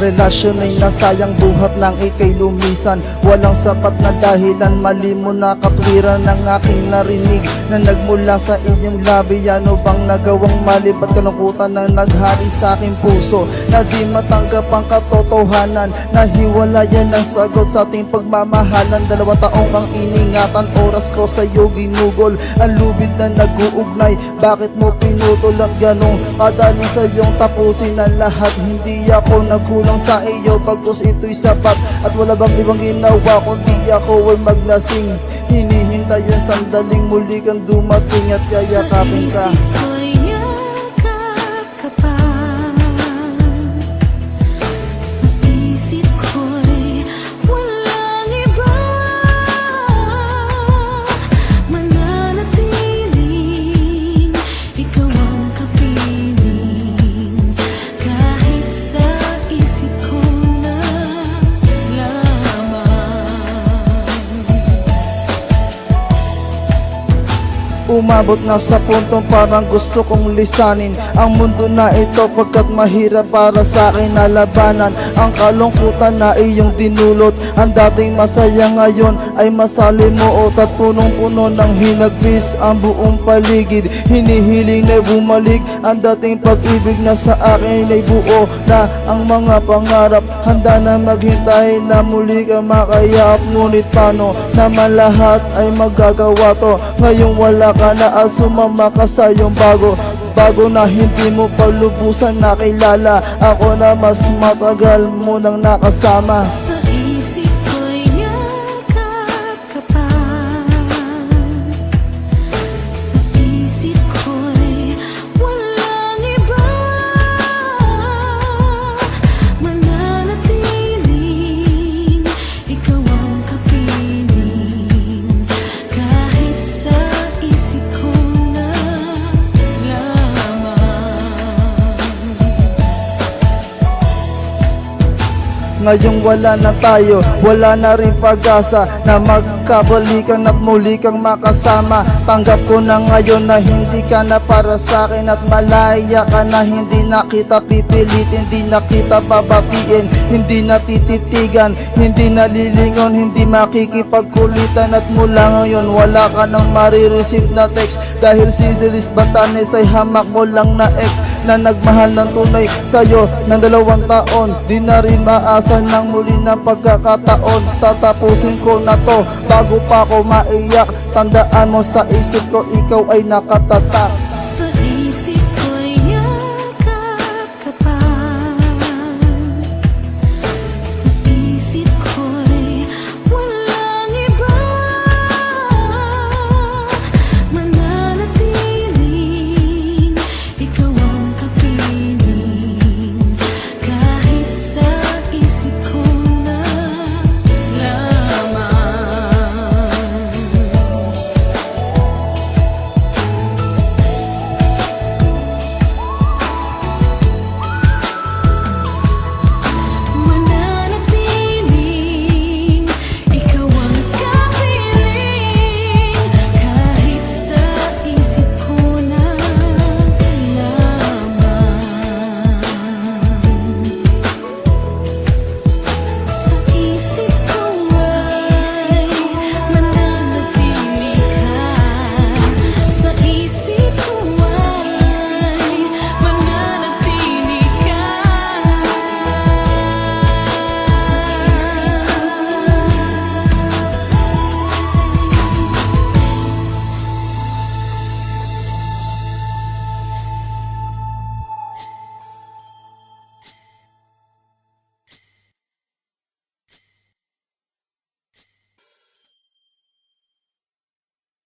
relasyon ay nasayang buhat ng ikay lumisan. Walang sapat na dahilan mali mo na katwiran ng aking narinig Na nagmula sa inyong labi. Ano bang nagawang mali? Ba't kalungkutan na naghari sa aking puso? Na di matanggap ang katotohanan Na hiwalayan ang sagot sa ating pagmamahalan. Dalawa taong kang iningatan Oras ko sa iyo ginugol. Ang lubid na nag-uugnay Bakit mo pinutol at ganong Kadali sa iyong tapusin? Ang lahat Hindi ako nagkulang sa iyo Pagkus ito'y sapat. At wala bang ibang ginawa Kundi ako ay maglasing. Hinihintay ang sandaling muli kang dumating At yayakapin ka Umabot na sa puntong parang gusto kong lisanin. Ang mundo na ito pagkat mahirap para sa akin na labanan. Ang kalungkutan na iyong dinulot. Ang dating masaya ngayon ay masalimuot At punong-puno ng hinagpis ang buong paligid. Hinihiling na bumalik. Ang dating pag-ibig na sa akin ay buo Na ang mga pangarap. Handa na maghintay na muli ka makayap. Ngunit paano naman lahat ay magagawa to? Ngayong wala ka na at sumama ka sa iyong bago. Bago na hindi mo palubusan nakilala Ako na mas matagal mo nang nakasama Ngayong wala na tayo, wala na rin pag-asa Na magkabalikan at muli kang makasama. Tanggap ko na ngayon na hindi ka na para sa akin At malaya ka na. Hindi na kita pipilitin Hindi na kita babatiin, hindi na tititigan Hindi nalilingon, hindi makikipagkulitan. At mula ngayon wala ka nang marireceive na text. Dahil si Delis Batanes ay hamak mo lang na ex na nagmahal ng tunay sa'yo ng dalawang taon. Di na rin maasa ng muli na pagkakataon. Tatapusin ko na to bago pa ako maiyak. Tandaan mo sa isip ko ikaw ay nakatatak